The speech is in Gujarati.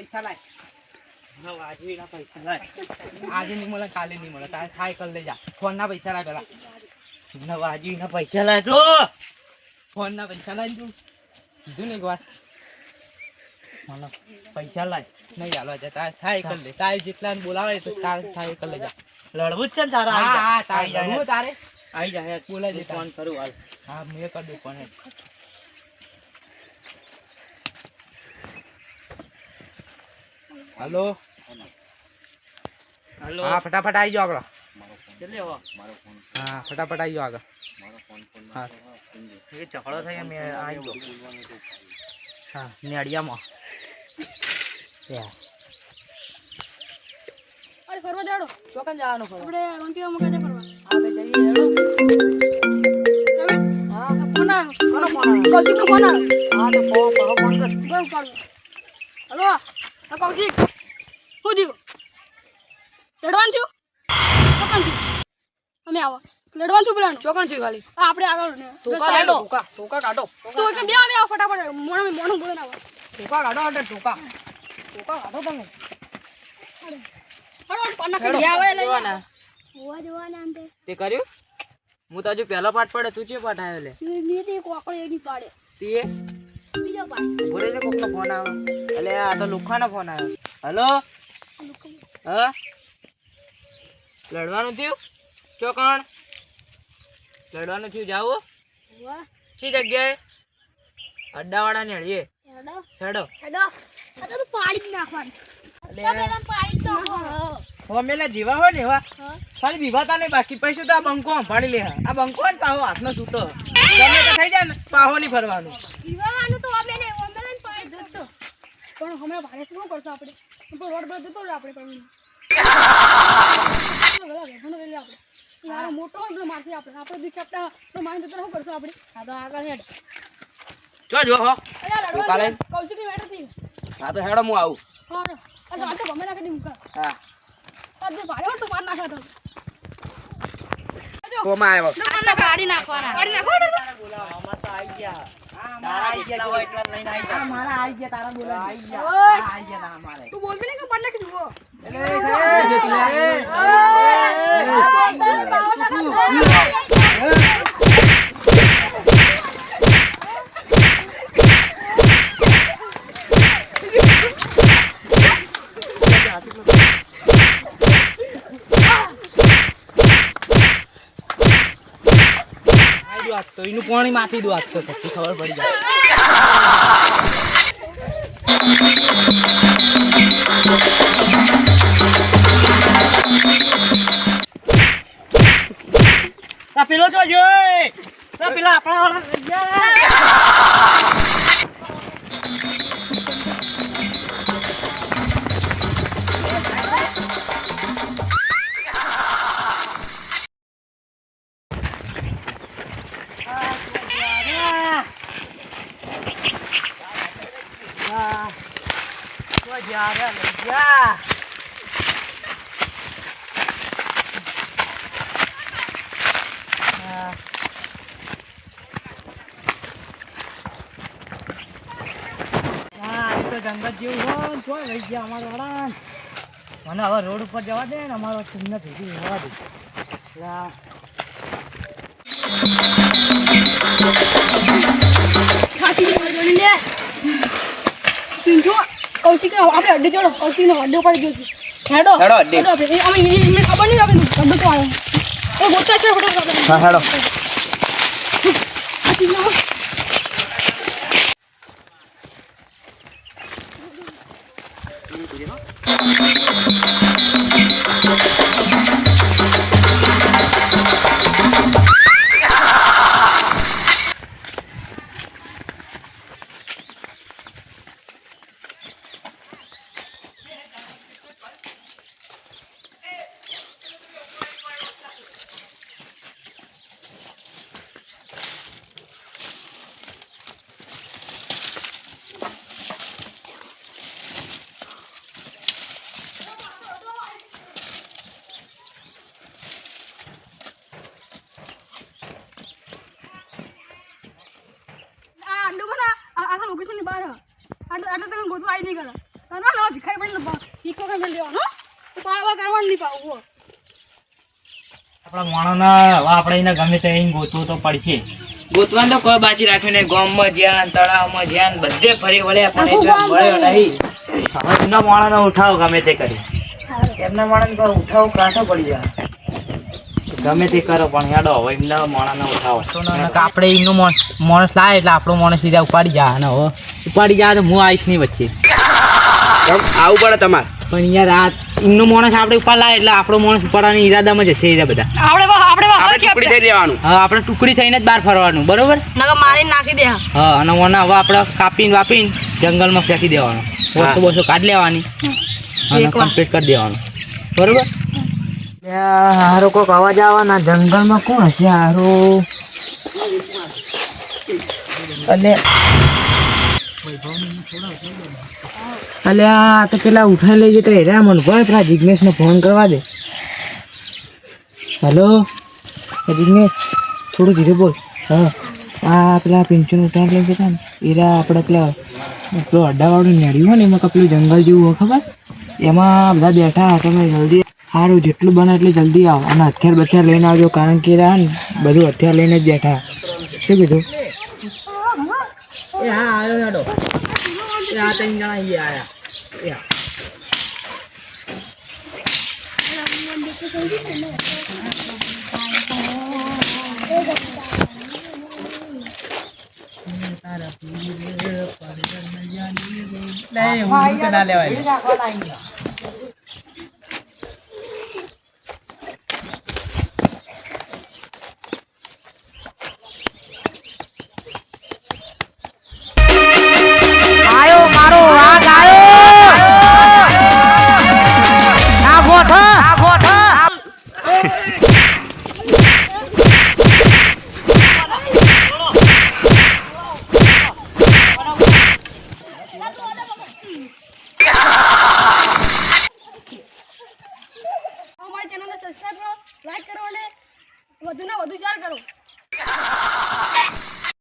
પૈસા લાય. આજે નહીં મળે કાલે નહીં મળે. તારે થાય કર લઈ જા ફોન ના પૈસા લાય પેલા. નવાજીના પૈસા લાય તો. ફોન ના પૈસા લાય તું. કીધું ને એક વાર. પૈસા લાય. નહીં હાલો જા તારે થાય કર લે. તારે જેટલા બોલાવે તો તારે થાય કર લઈ જા લડવું જ છે ને તારા. હા તારે લડવું તારે. આઈ જાય. બોલાય ફોન કરું હાલ. હા મેં કરી દઉં પણ હલો. હેલો. હા ફટાફટ આવી જાઓ આપડે હા? ફટાફટ આવી જાઓ આગળ. હા. ઝઘડો થઈ મેં આવી ગયો. હા નેડિયામાં. અરે ફરવા જાડો. ચોકન જવાનું ફરવા. આપણે ફરવા? હા જઈએ હેડો. હા. ફોન આવ્યો કોનો ફોન આવ્યો કૌશિકનો ફોન આવ્યો હા તો ફોન ફોન કર. હલો. આ કૌશિક શું થયું? લડવાનું થયું? ચોકન થયું. અમે આવો. લડવાનું થયું પેલાનું? ચોકન થયું ખાલી. આ આપણે આગળ ધોકા કાઢો. ટોકા કાઢો. તો કે બે અમે આવો ફટાફટ. મોણું મોણું બોલે ના આવો ટોકા કાઢો એટલે ધોકા. ધોકા કાઢો તમે. આવે તે કર્યું? હું તો હજુ પહેલો પાઠ પડે તું ચે પાઠ આવ્યો લે? મેં તે કોકળી એની પાડે તે? બીજો પાઠ. બોલે કોકનો ફોન આવ્યો એટલે આ તો લુખાનો ફોન આવ્યો. હલો? હા? લડવાનું થયું? ચોકણ લડવાનું થયું? જાવું? શી જગ્યાએ? અડ્ડાવાળા ને હળીએ હેડો. હેડો. હેડો. આ તો પાડી જ નાખવાનું. ફોમેલા જીવા હોય ને એવા. ખાલી વિવાતા નહીં બાકી પૈસા તો આ બંકો સંભાળી લે. આ બંકો ને પાહો હાથનો છૂટો ગમે તો થઈ જાય ને પાહો નહીં ફરવાનું. પીવાનું તો અમે ને અમે લઈને પાડી દો છો પણ હમણાં ભાડે શું કરશું આપણે. પણ રોડ પર જતો રહે આપણે આપણે એ મોટો મારથી આપણે. આપણે દીક આપણે તો મારી જતો શું કરશું આપણે? આ તો આગળ હેડ. જો જો હો. અલ્યા કાલે? કૌશિકની મેટર થઈ હા તો હેડો હું આવું. હા અલ્યા આ તો ગમે નાખી દી મુકા હા. આ તો ભાડે તો માર નાખા તો. કોમાં આવ્યો? નાખવાના. તો. ગયા તારા જેટલા હોય એટલા જ લઈને આઈ જા મારા આવી ગયા તારા બોલા આવી ગયા ઓય આવી ગયા તારા મારે તું બોલબી ને કે પાડ નાખી દીવો આવી દો આજ તો એનું પાણી માફી દો આજ પછી ખબર પડી જાય. પેલો જોજો પેલા આપણા વાળા તો જ્યારે લઈ ગયા. આ. હા, એ તો જંગલ જેવું હોય ગયા અમારા. મને હવે રોડ ઉપર જવા દે ને અમારો ચિહ્ન ભેગી રહેવા દે જોડી લે કૌશિક આપણે અડ્ડે જોડો કૌશિક નો અડ્ડો પડી ગયો છે. હેડો હેડો અડ્ડે. અમે એ- ખબર નહીં આપણે અડ્ડો તો આવ્યો. એ ગોતા છે ફોટો હા હેડો. Thank ચીજનો આટલે તમે ગોતવા આવી નહીં કરો. કરવાનો ભિખારી બની ભીખો કઈ મેં લેવાનો? પાવા કરવાનું નહીં પાવું આપણા માણસના હવે આપણે એને ગમે તે અહીં ગોતવું તો પડશે. ગોતવાનું તો કોઈ બાજી રાખ્યું નહીં. ગામમાં જ્યાં તળાવમાં જ્યાં બધે ફરી વળ્યા પણ જો મળ્યો નહીં. હવે એમના માણસને ઉઠાવ ગમે તે કરી. એમના માણસ પર ઉઠાવ કાંઠો પડી જાય. ગમે તે કરો પણ હેડો હવે એમના માણસને ઉઠાવો. આપણે એમનો માણસ લાવે એટલે આપણો માણસ સીધા ઉપાડી જાય ને હવે ઉપાડી જાય તો હું આવીશ નહીં વચ્ચે. આવું પડે તમારે. પણ યાર આ એમનો માણસ આપણે ઉપર લાય એટલે આપણો માણસ ઉપાડવાની ઈરાદામાં જશે એ બધા. આપણે આપણે આપણે ટુકડી થઈ જવાનું. હા આપણે ટુકડી થઈને જ બહાર ફરવાનું બરોબર? નકર મારી નાખી દે હા. અને ઓને હવે આપણે કાપીને વાપીને જંગલમાં ફેંકી દેવાનો. ઓછો બસો કાઢી લેવાની. અને કમ્પ્લીટ કરી દેવાનું. બરોબર? હારો કોક અવાજ આવવાના જંગલમાં કોણ હશે હારો? એટલે અલે આ તો પેલા ઉઠાઈ લઈ જતા હેરા, મને ભાઈ પેલા જિગ્નેશને ફોન કરવા દે. હેલો? એ જિગ્નેશ, થોડું ધીરે બોલ. હા. આ પેલા પિંચન ઉઠાઈ લઈ જતા ને એરા આપણે પેલા પેલું અડ્ડાવાળું નેડ્યું હોય ને, એમાં પેલું જંગલ જેવું હોય ખબર? એમાં બધા બેઠા તમે જલ્દી સારું જેટલું બને એટલે જલ્દી આવો. અને હથિયાર બથિયાર લઈને આવજો, કારણ કે એરા ને, બધું હથિયાર લઈને જ બેઠા. શું કીધું? એ હા, આવ્યો હેડો. એ આ ત્રણ જણા અહીંયા તો ના લેવાય.